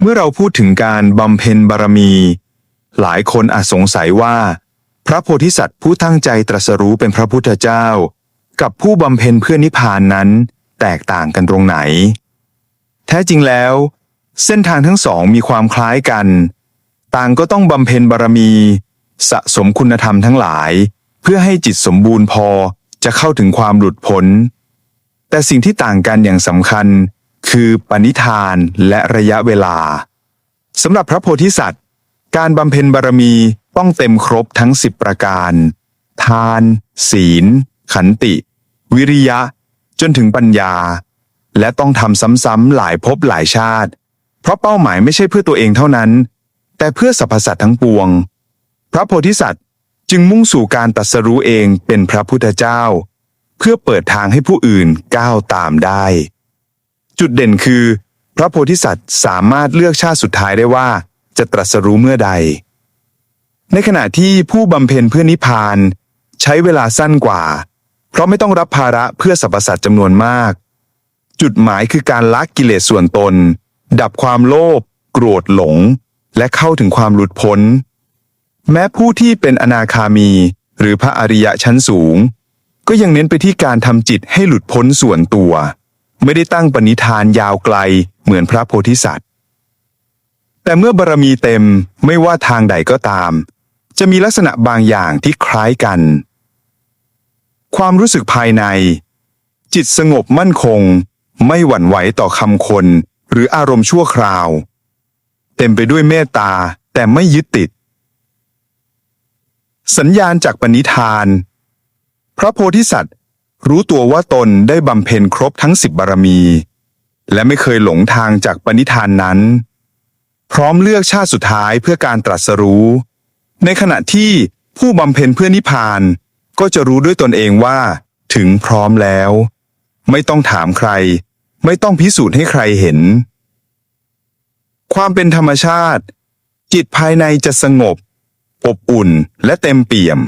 เมื่อเราพูดถึงการบำเพ็ญบารมี หลายคนอาจสงสัยว่า พระโพธิสัตว์ผู้ตั้งใจตรัสรู้เป็นพระพุทธเจ้า กับผู้บำเพ็ญเพื่อนิพพานนั้น แตกต่างกันตรงไหน แท้จริงแล้ว เส้นทางทั้งสองมีความคล้ายกัน ต่างก็ต้องบำเพ็ญบารมี สะสมคุณธรรมทั้งหลาย เพื่อให้จิตสมบูรณ์พอจะเข้าถึงความหลุดพ้นแต่สิ่งที่ต่างกันอย่างสำคัญ คือปณิธานและระยะเวลาสำหรับพระโพธิสัตว์ การบำเพ็ญบารมีต้องเต็มครบทั้งสิบประการ ทาน ศีล ขันติ วิริยะ จนถึงปัญญา และต้องทำซ้ำๆหลายภพหลายชาติ เพราะเป้าหมายไม่ใช่เพื่อตัวเองเท่านั้น แต่เพื่อสรรพสัตว์ทั้งปวง พระโพธิสัตว์จึงมุ่งสู่การตรัสรู้เองเป็นพระพุทธเจ้า เพื่อเปิดทางให้ผู้อื่นก้าวตามได้ จุดเด่นคือ พระโพธิสัตว์สามารถเลือกชาติสุดท้ายได้ว่า จะตรัสรู้เมื่อใด ในขณะที่ผู้บำเพ็ญเพื่อนิพพาน ใช้เวลาสั้นกว่า เพราะไม่ต้องรับภาระเพื่อสรรพสัตว์จำนวนมาก จุดหมายคือการละกิเลสส่วนตน ดับความโลภโกรธหลง และเข้าถึงความหลุดพ้น แม้ผู้ที่เป็นอนาคามี หรือพระอริยะชั้นสูง ก็ยังเน้นไปที่การทำจิตให้หลุดพ้นส่วนตัว ไม่ได้ตั้งปณิธานยาวไกลเหมือนพระโพธิสัตว์ แต่เมื่อบารมีเต็มไม่ว่าทางใดก็ตาม จะมีลักษณะบางอย่างที่คล้ายกัน ความรู้สึกภายใน จิตสงบมั่นคง ไม่หวั่นไหวต่อคำคน หรืออารมณ์ชั่วคราว เต็มไปด้วยเมตตาแต่ไม่ยึดติด สัญญาณจากปณิธาน พระโพธิสัตว์ รู้ตัวว่าตนได้บำเพ็ญครบทั้งสิบบารมี และไม่เคยหลงทางจากปณิธานนั้น พร้อมเลือกชาติสุดท้ายเพื่อการตรัสรู้ ในขณะที่ผู้บำเพ็ญเพื่อนิพพานก็จะรู้ด้วยตนเองว่า ถึงพร้อมแล้ว ไม่ต้องถามใคร ไม่ต้องพิสูจน์ให้ใครเห็น ความเป็นธรรมชาติ จิตภายในจะสงบ อบอุ่นและเต็มเปี่ยม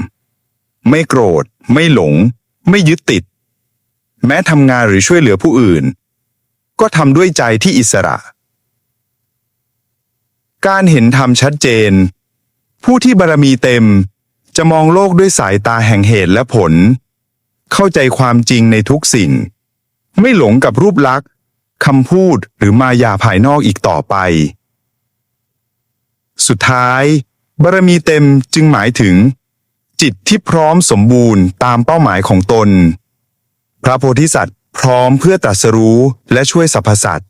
ไม่โกรธ ไม่หลง ไม่ยึดติด แม้ทำงานหรือช่วยเหลือผู้อื่น ก็ทำด้วยใจที่อิสระ การเห็นธรรมชัดเจน ผู้ที่บารมีเต็มจะมองโลกด้วยสายตาแห่งเหตุและผล เข้าใจความจริงในทุกสิ่ง ไม่หลงกับรูปลักษณ์คำพูดหรือมายาภายนอกอีกต่อไป สุดท้าย บารมีเต็มจึงหมายถึง จิตที่พร้อมสมบูรณ์ตามเป้าหมายของตน พระโพธิสัตว์พร้อมเพื่อตรัสรู้และช่วยสรรพสัตว์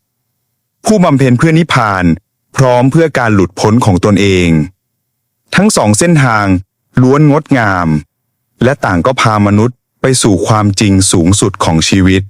ผู้บำเพ็ญเพื่อนิพพาน พร้อมเพื่อการหลุดพ้นของตนเอง ทั้งสองเส้นทางล้วนงดงาม และต่างก็พามนุษย์ไปสู่ความจริงสูงสุดของชีวิต